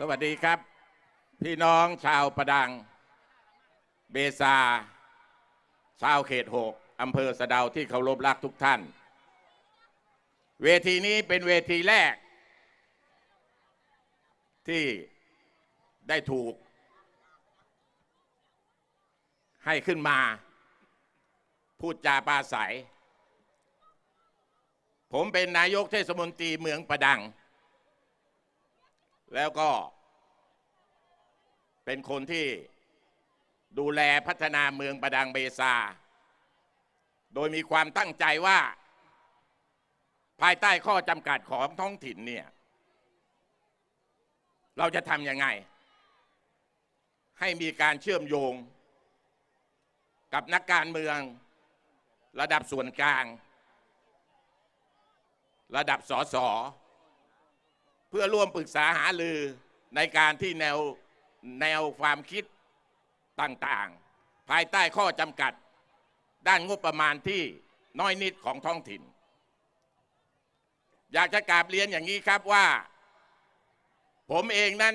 สวัสดีครับ พี่น้องชาวประดัง เบซา ชาวเขตหกอำเภอสะเดาที่เคารพรักทุกท่าน เวทีนี้เป็นเวทีแรก ที่ได้ถูก ให้ขึ้นมา พูดจาปราศัย ผมเป็นนายกเทศมนตรีเมืองประดังแล้วก็ เป็นคนที่ดูแลพัฒนาเมืองประดังเบซา โดยมีความตั้งใจว่า ภายใต้ข้อจำกัดของท้องถิ่นเนี่ย เราจะทำยังไง ให้มีการเชื่อมโยง กับนักการเมืองระดับส่วนกลาง ระดับสสเพื่อร่วมปรึกษาหารือในการที่แนว แนวความคิดต่างๆ ภายใต้ข้อจำกัด ด้านงบประมาณที่น้อยนิดของท้องถิ่น อยากจะกราบเรียนอย่างนี้ครับว่า ผมเองนั้น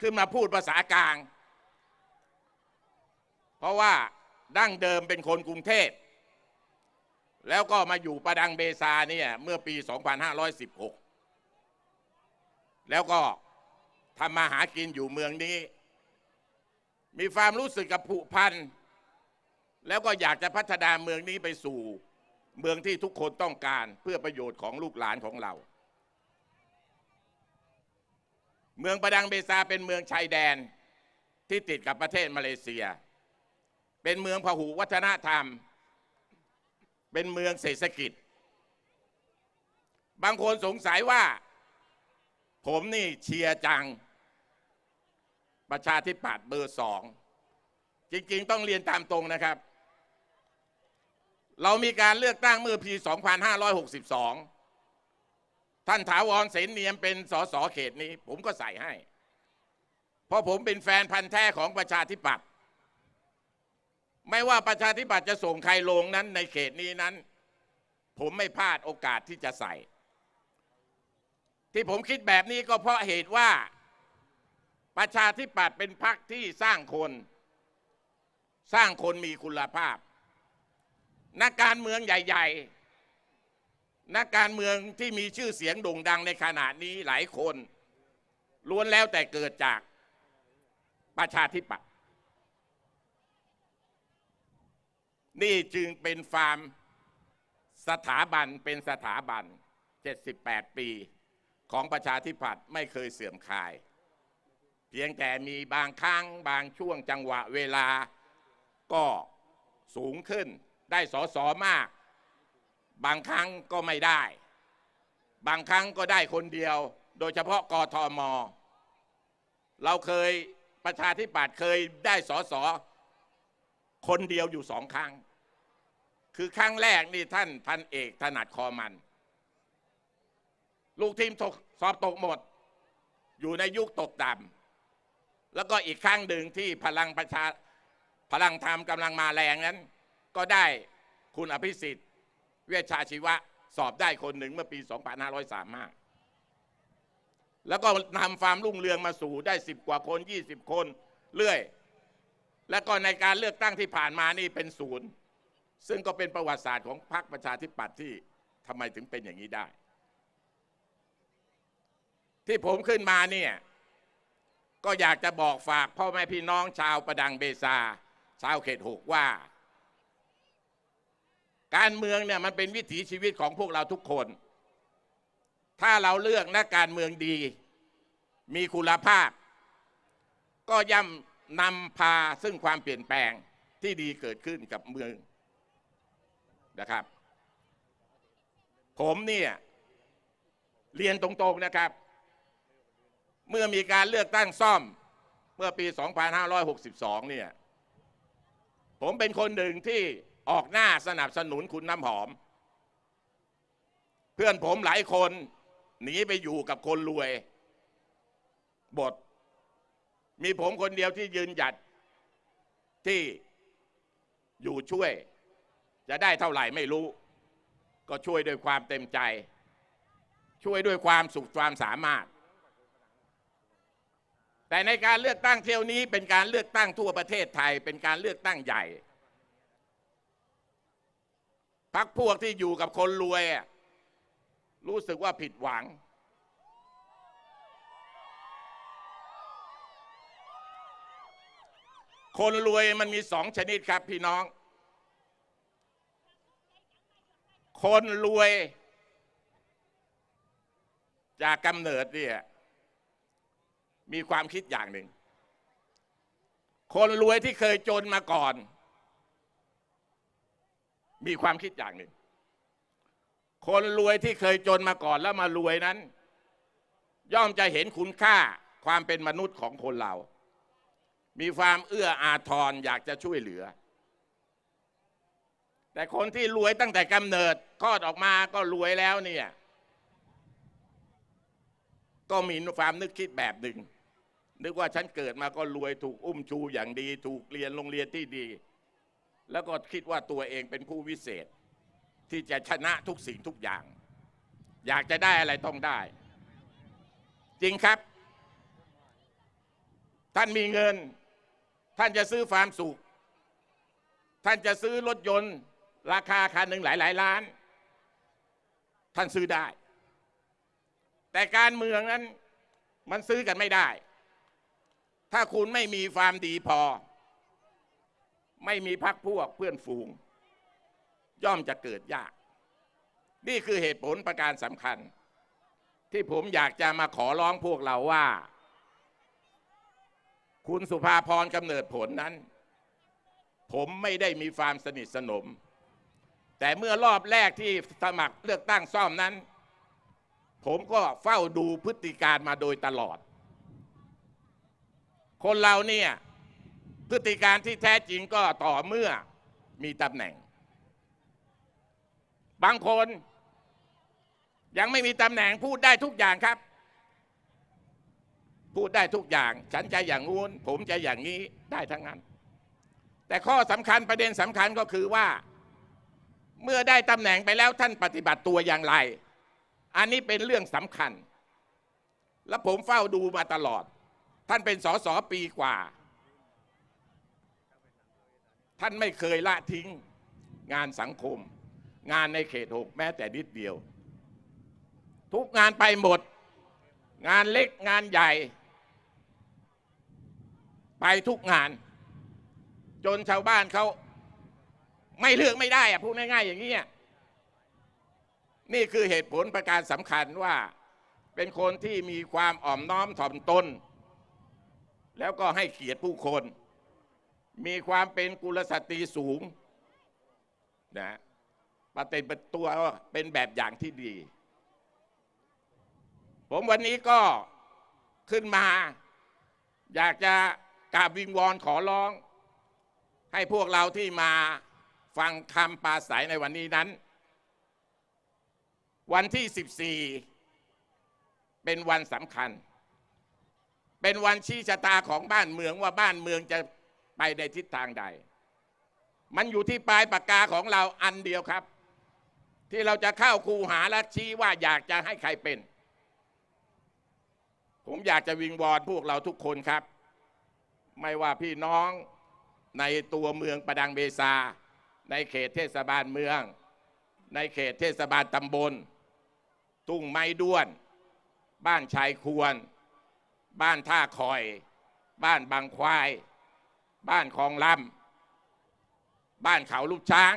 ขึ้นมาพูดภาษากลาง เพราะว่าดั้งเดิมเป็นคนกรุงเทพ แล้วก็มาอยู่ประดังเบซาเนี่ยเมื่อปี 2516 แล้วก็ ทำมาหากินอยู่เมืองนี้ มีความรู้สึกกับผูกพัน แล้วก็อยากจะพัฒนาเมืองนี้ไปสู่ เมืองที่ทุกคนต้องการเพื่อประโยชน์ของลูกหลานของเรา เมืองประดังเบซาเป็นเมืองชายแดนที่ติดกับประเทศมาเลเซีย เป็นเมืองพหุวัฒนธรรม เป็นเมืองเศรษฐกิจ บางคนสงสัยว่า ผมนี่เชียร์จัง ประชาธิปัตย์เบอร์สอง จริงๆ ต้องเรียนตามตรงนะครับ เรามีการเลือกตั้งเมื่อปี 2562 ท่านถาวรเสนเนียมเป็นสสเขตนี้ ผมก็ใส่ให้ เพราะผมเป็นแฟนพันธ์แท้ของประชาธิปัตย์ไม่ว่าประชาธิปัตย์จะส่งใครลงนั้นในเขตนี้นั้น ผมไม่พลาดโอกาสที่จะใส่ ที่ผมคิดแบบนี้ก็เพราะเหตุว่า ประชาธิปัตย์เป็นพรรคที่สร้างคน สร้างคนมีคุณภาพ นักการเมืองใหญ่ ๆ นักการเมืองที่มีชื่อเสียงโด่งดังในขณะนี้หลายคน ล้วนแล้วแต่เกิดจากประชาธิปัตย์นี่จึงเป็นฟาร์มสถาบันเป็นสถาบัน 78 ปีของประชาธิปัตย์ไม่เคยเสื่อมคลาย พียงแต่มีบางครั้งบางช่วงจังหวะเวลาก็สูงขึ้น ได้สอสอมาก บางครั้งก็ไม่ได้ บางครั้งก็ได้คนเดียว โดยเฉพาะกทม เราเคยประชาธิปัตย์เคยได้สอสอคนเดียวอยู่สองครั้ง คือครั้งแรกนี่ท่านพันเอกถนัดคอมัน ลูกทีมตกสอบตกหมด อยู่ในยุคตกต่ำ แล้วก็อีกครั้งหนึ่งที่พลังประชาพลังธรรมกำลังมาแรงนั้น ก็ได้คุณอภิสิทธิ์ เวชชาชีวะสอบได้คนหนึ่งเมื่อปี 2535 แล้วก็นำฟาร์มรุ่งเรืองมาสู่ได้ 10 กว่าคน 20 คนเรื่อย แล้วก็ในการเลือกตั้งที่ผ่านมานี่เป็นศูนย์ ซึ่งก็เป็นประวัติศาสตร์ของพรรคประชาธิปัตย์ที่ทำไมถึงเป็นอย่างนี้ได้ ที่ผมขึ้นมาเนี่ย ก็อยากจะบอกฝากพ่อแม่พี่น้องชาวประดังเบซา ชาวเขตหกว่า การเมืองเนี่ยมันเป็นวิถีชีวิตของพวกเราทุกคน ถ้าเราเลือกนักการเมืองดี มีคุณภาพ ก็ย่ำนำพาซึ่งความเปลี่ยนแปลงที่ดีเกิดขึ้นกับเมืองนะครับ ผมเนี่ยเรียนตรงๆนะครับ เมื่อมีการเลือกตั้งซ่อมเมื่อปี 2562 เนี่ย ผมเป็นคนหนึ่งที่ออกหน้าสนับสนุนคุณน้ำหอม เพื่อนผมหลายคนหนีไปอยู่กับคนรวย บท มีผมคนเดียวที่ยืนหยัดที่อยู่ช่วย จะได้เท่าไหร่ไม่รู้ ก็ช่วยด้วยความเต็มใจ ช่วยด้วยความสุขความสามารถ แต่ในการเลือกตั้งเที่ยวนี้เป็นการเลือกตั้งทั่วประเทศไทย เป็นการเลือกตั้งใหญ่พักพวกที่อยู่กับคนรวย รู้สึกว่าผิดหวัง คนรวยมันมีสองชนิดครับพี่น้อง คนรวย จากกำเนิดเนี่ย มีความคิดอย่างหนึ่ง คนรวยที่เคยจนมาก่อน มีความคิดอย่างหนึ่ง คนรวยที่เคยจนมาก่อนแล้วมารวยนั้น ย่อมจะเห็นคุณค่าความเป็นมนุษย์ของคนเรา มีความเอื้ออาทรอยากจะช่วยเหลือ แต่คนที่รวยตั้งแต่กำเนิดคลอดออกมาก็รวยแล้วเนี่ยก็มีความนึกคิดแบบหนึ่ง นึกว่าฉันเกิดมาก็รวยถูกอุ้มชูอย่างดี ถูกเรียนโรงเรียนที่ดี แล้วก็คิดว่าตัวเองเป็นผู้วิเศษ ที่จะชนะทุกสิ่งทุกอย่าง อยากจะได้อะไรต้องได้ จริงครับ ท่านมีเงิน ท่านจะซื้อความสุข ท่านจะซื้อรถยนต์ ราคาคันหนึ่งหลายหลายล้าน ท่านซื้อได้ แต่การเมืองนั้นมันซื้อกันไม่ได้ ถ้าคุณไม่มีความดีพอ ไม่มีพักพวกเพื่อนฝูง ย่อมจะเกิดยาก นี่คือเหตุผลประการสำคัญ ที่ผมอยากจะมาขอร้องพวกเราว่า คุณสุภาพรกำเนิดผลนั้น ผมไม่ได้มีความสนิทสนม แต่เมื่อรอบแรกที่สมัครเลือกตั้งซ่อมนั้น ผมก็เฝ้าดูพฤติการมาโดยตลอด คนเราเนี่ยพฤติการที่แท้จริงก็ต่อเมื่อมีตำแหน่ง บางคนยังไม่มีตำแหน่งพูดได้ทุกอย่างครับ พูดได้ทุกอย่าง ฉันจะอย่างงู้น ผมจะอย่างนี้ได้ทั้งนั้น แต่ข้อสำคัญประเด็นสำคัญก็คือว่า เมื่อได้ตำแหน่งไปแล้วท่านปฏิบัติตัวอย่างไร อันนี้เป็นเรื่องสำคัญ และผมเฝ้าดูมาตลอด ท่านเป็นสสปีกว่า ท่านไม่เคยละทิ้งงานสังคม งานในเขตหกแม้แต่นิดเดียว ทุกงานไปหมด งานเล็กงานใหญ่ ไปทุกงาน จนชาวบ้านเขาไม่เลือกไม่ได้อะพูดง่ายๆอย่างนี้นี่คือเหตุผลประการสำคัญว่าเป็นคนที่มีความอ่อมน้อมถ่อมตน แล้วก็ให้เกียรติผู้คน มีความเป็นกุลสตรีสูงนะปฏิบัติตัวเป็นแบบอย่างที่ดี ผมวันนี้ก็ขึ้นมา อยากจะกราบวิงวอนขอร้อง ให้พวกเราที่มาฟังคำปราศัยในวันนี้นั้น วันที่ 14 เป็นวันสำคัญ เป็นวันชี้ชะตาของบ้านเมืองว่าบ้านเมืองจะไปในทิศทางใด มันอยู่ที่ปลายปากกาของเราอันเดียวครับ ที่เราจะเข้าคูหาและชี้ว่าอยากจะให้ใครเป็น ผมอยากจะวิงวอนพวกเราทุกคนครับ ไม่ว่าพี่น้องในตัวเมืองประดังเบซา ในเขตเทศบาลเมือง ในเขตเทศบาลตำบลตุ้งไม้ด้วน บ้านชายควร บ้านท่าคอย บ้านบางควาย บ้านคลองลำบ้านเขาลูกช้าง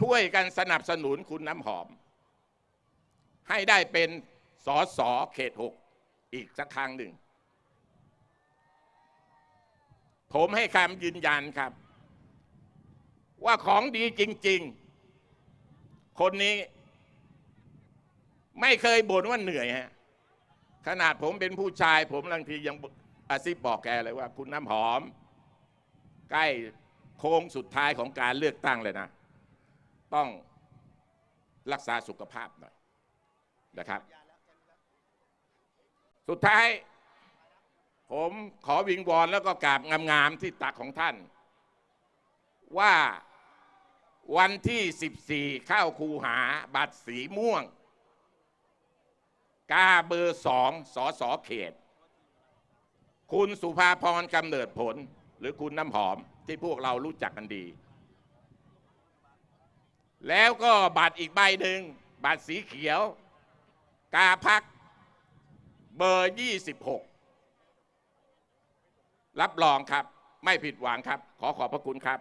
ช่วยกันสนับสนุนคุณน้ำหอม ให้ได้เป็นสอสอเขตหกอีกสักครั้งหนึ่ง ผมให้คำยืนยันครับ ว่าของดีจริง ๆ คนนี้ ไม่เคยบ่นว่าเหนื่อยฮะ ขนาดผมเป็นผู้ชาย ผมบางทียังอาซิบบอกแกเลยว่า คุณน้ำหอม ใกล้โค้งสุดท้ายของการเลือกตั้งเลยนะ ต้องรักษาสุขภาพหน่อยนะครับ สุดท้าย ผมขอวิงวอนแล้วก็กราบงามๆที่ตักของท่าน ว่าวันที่ 14 เข้าคูหาบัตรสีม่วง กาเบอร์สองสอสอเขต คุณสุภาพรกำเนิดผล หรือคุณน้ำหอมที่พวกเรารู้จักกันดี แล้วก็บัตรอีกใบหนึ่งบัตรสีเขียว กาพักเบอร์ 26 รับรองครับ ไม่ผิดหวังครับ ขอขอบพระคุณครับ